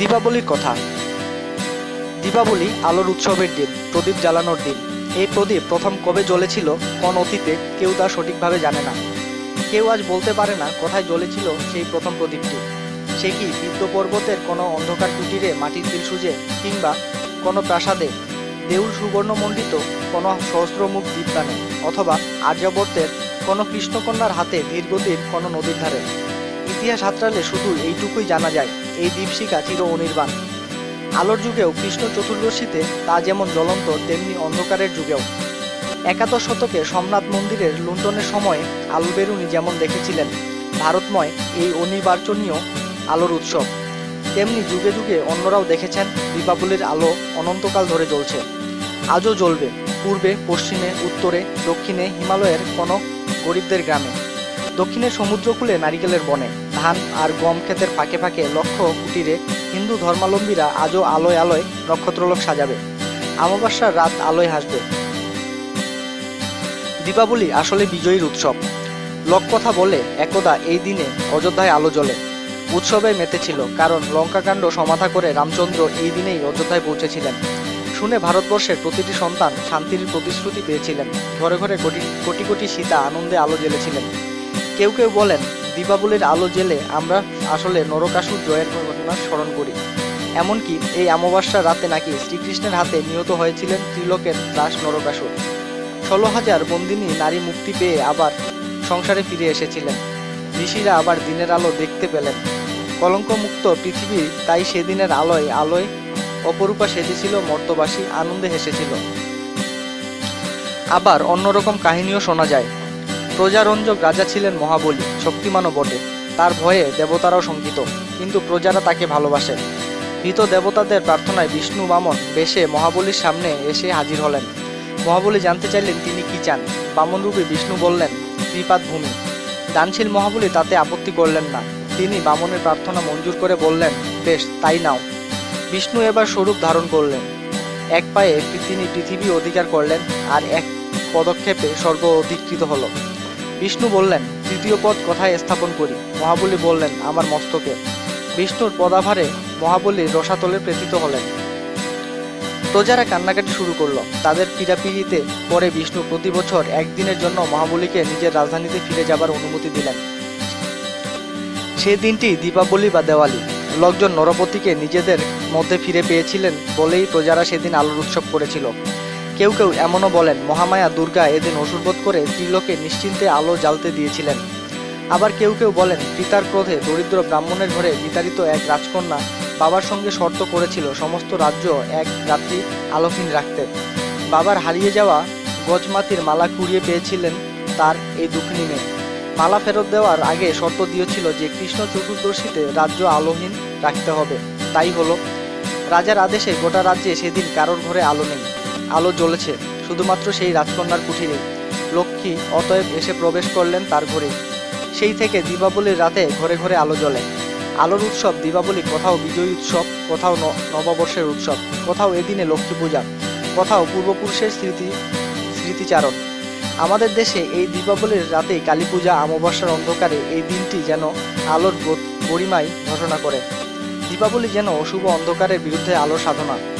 দীপাবলির কথা। দীপাবলি আলোর উৎসবের দিন, প্রদীপ জ্বালানোর দিন। এই প্রদীপ প্রথম কবে জ্বলেছিল, কোন অতীতে কেউ তা সঠিকভাবে জানে না। কেউ আজ বলতে পারে না কোথায় জ্বলেছিল সেই প্রথম প্রদীপটি। সে কি বিদ্য পর্বতের কোনো অন্ধকার কুটিরে, মাটির তিল সুজে কিংবা কোনো প্রাসাদে, দেউল সুবর্ণমণ্ডিত কোনো সহস্রমুখ দীপদানে অথবা আর্যাবর্তের কোনো কৃষ্ণকন্যার হাতে ধীরগতির কোনো নদীর ধারে? ইতিহাস হাতরালে শুধু এইটুকুই জানা যায়। এই দীপশিখা চির অনির্বাণ আলোর যুগেও কৃষ্ণ চতুর্দশীতে তা যেমন জ্বলন্ত, তেমনি অন্ধকারের যুগেও। একাদশ শতকে সোমনাথ মন্দিরের লুণ্ঠনের সময়ে আলো বেরুনি যেমন দেখেছিলেন, ভারতময় এই অনির্বাচনীয় আলোর উৎসব। তেমনি যুগে যুগে অন্যরাও দেখেছেন দীপাবলির আলো অনন্তকাল ধরে জ্বলছে। আজও জ্বলবে, পূর্বে, পশ্চিমে, উত্তরে, দক্ষিণে হিমালয়ের কোনো গরিবদের গ্রামে। দক্ষিণের সমুদ্রকূলে নারিকেলের বনে। ধান আর গম ক্ষেতের ফাঁকে ফাঁকে লক্ষ কুটিরে হিন্দু ধর্মাবলম্বীরা আজও আলোয় আলোয় নক্ষত্রলোক সাজাবে। অমাবস্যার রাত আলোয় হাসবে। দীপাবলি আসলে বিজয়ীর উৎসব। লোককথা বলে একদা এই দিনে অযোধ্যায় আলো জ্বলে। উৎসবে মেতেছিল, কারণ লঙ্কাকাণ্ড সমাধা করে রামচন্দ্র এই দিনেই অযোধ্যায় পৌঁছেছিলেন। শুনে ভারতবর্ষের প্রতিটি সন্তান শান্তির প্রতিশ্রুতি পেয়েছিলেন। ঘরে ঘরে কোটি কোটি কোটি সীতা আনন্দে আলো জ্বেলেছিলেন। কেউ কেউ বলেন দীপাবলির আলো জেলে আমরা আসলে নরকাসুর জয়ের ঘটনা স্মরণ করি। এমনকি এই অমাবস্যার রাতে নাকি শ্রীকৃষ্ণের হাতে নিহত হয়েছিলেন ত্রিলোকের দাস নরকাসুর। ষোলো হাজার বন্দিনী নারী মুক্তি পেয়ে আবার সংসারে ফিরে এসেছিলেন। ঋষিরা আবার দিনের আলো দেখতে পেলেন। কলঙ্কমুক্ত পৃথিবী তাই সেদিনের আলোয় আলোয় অপরূপা সেজেছিল, মর্তবাসী আনন্দে হেসেছিল। আবার অন্যরকম কাহিনীও শোনা যায়। প্রজারঞ্জক রাজা ছিলেন মহাবলী শক্তিমানও বটে। তার ভয়ে দেবতারাও শঙ্কিত, কিন্তু প্রজারা তাকে ভালোবাসে। ভীত দেবতাদের প্রার্থনায় বিষ্ণু বামন বেশে মহাবলীর সামনে এসে হাজির হলেন। মহাবলী জানতে চাইলেন তিনি কি চান। বামন রূপে বিষ্ণু বললেন ত্রিপাদ ভূমি। দানশীল মহাবলী তাতে আপত্তি করলেন না। তিনি বামনের প্রার্থনা মঞ্জুর করে বললেন, বেশ, তাই নাও। বিষ্ণু এবার স্বরূপ ধারণ করলেন। এক পায়ে তিনি পৃথিবী অধিকার করলেন, আর এক পদক্ষেপে স্বর্গ অধিকৃত হলো। বিষ্ণু বললেন, তৃতীয় পদ কোথায় স্থাপন করি? মহাবলী বললেন, আমার মস্তকে। বিষ্ণুর পদাভারে মহাবলী রসাতলে প্রেতিত হলেন। প্রজারা কান্নাকাটি শুরু করল, তাদের পীড়াপিড়িতে পরে বিষ্ণু প্রতি বছর একদিনের জন্য মহাবলীকে নিজের রাজধানীতে ফিরে যাবার অনুমতি দিলেন। সে দিনটি দীপাবলি বা দেওয়ালি। লোকজন নরপতিকে নিজেদের মধ্যে ফিরে পেয়েছিলেন বলেই প্রজারা সেদিন আলোর উৎসব করেছিল। কেউ কেউ এমনও বলেন, মহামায়া দুর্গা এদিন অসুরবোধ করে ত্রিলোকে নিশ্চিন্তে আলো জ্বালতে দিয়েছিলেন। আবার কেউ কেউ বলেন, পিতার ক্রোধে দরিদ্র ব্রাহ্মণের ঘরে বিতাড়িত এক রাজকন্যা বাবার সঙ্গে শর্ত করেছিল সমস্ত রাজ্য এক রাত্রি আলোহীন রাখতে। বাবার হারিয়ে যাওয়া গজমাতির মালা কুড়িয়ে পেয়েছিলেন তার এই দুঃখিনী মেয়ে। মালা ফেরত দেওয়ার আগে শর্ত দিয়েছিল যে কৃষ্ণ চতুর্দশীতে রাজ্য আলোহীন রাখতে হবে। তাই হলো। রাজার আদেশে গোটা রাজ্যে সেদিন কারোর ঘরে আলো নেই। আলো জ্বলেছে। শুধুমাত্র সেই রাজকন্যার কুঠিরে। লক্ষ্মী অতএব এসে প্রবেশ করলেন তার ঘরে। সেই থেকে দীপাবলির রাতে ঘরে ঘরে আলো জ্বলে। আলোর উৎসব দীপাবলি, কোথাও বিজয়ী উৎসব, কোথাও নববর্ষের উৎসব, কোথাও এদিনে লক্ষ্মী পূজা, কোথাও পূর্বপুরুষের স্মৃতি, স্মৃতিচারণ। আমাদের দেশে এই দীপাবলির রাতে কালী পূজা, অমাবস্যার অন্ধকারে এই দিনটি যেন আলোর গরিমায় ঘোষণা করে। দীপাবলি যেন অশুভ অন্ধকারের বিরুদ্ধে আলোর সাধনা।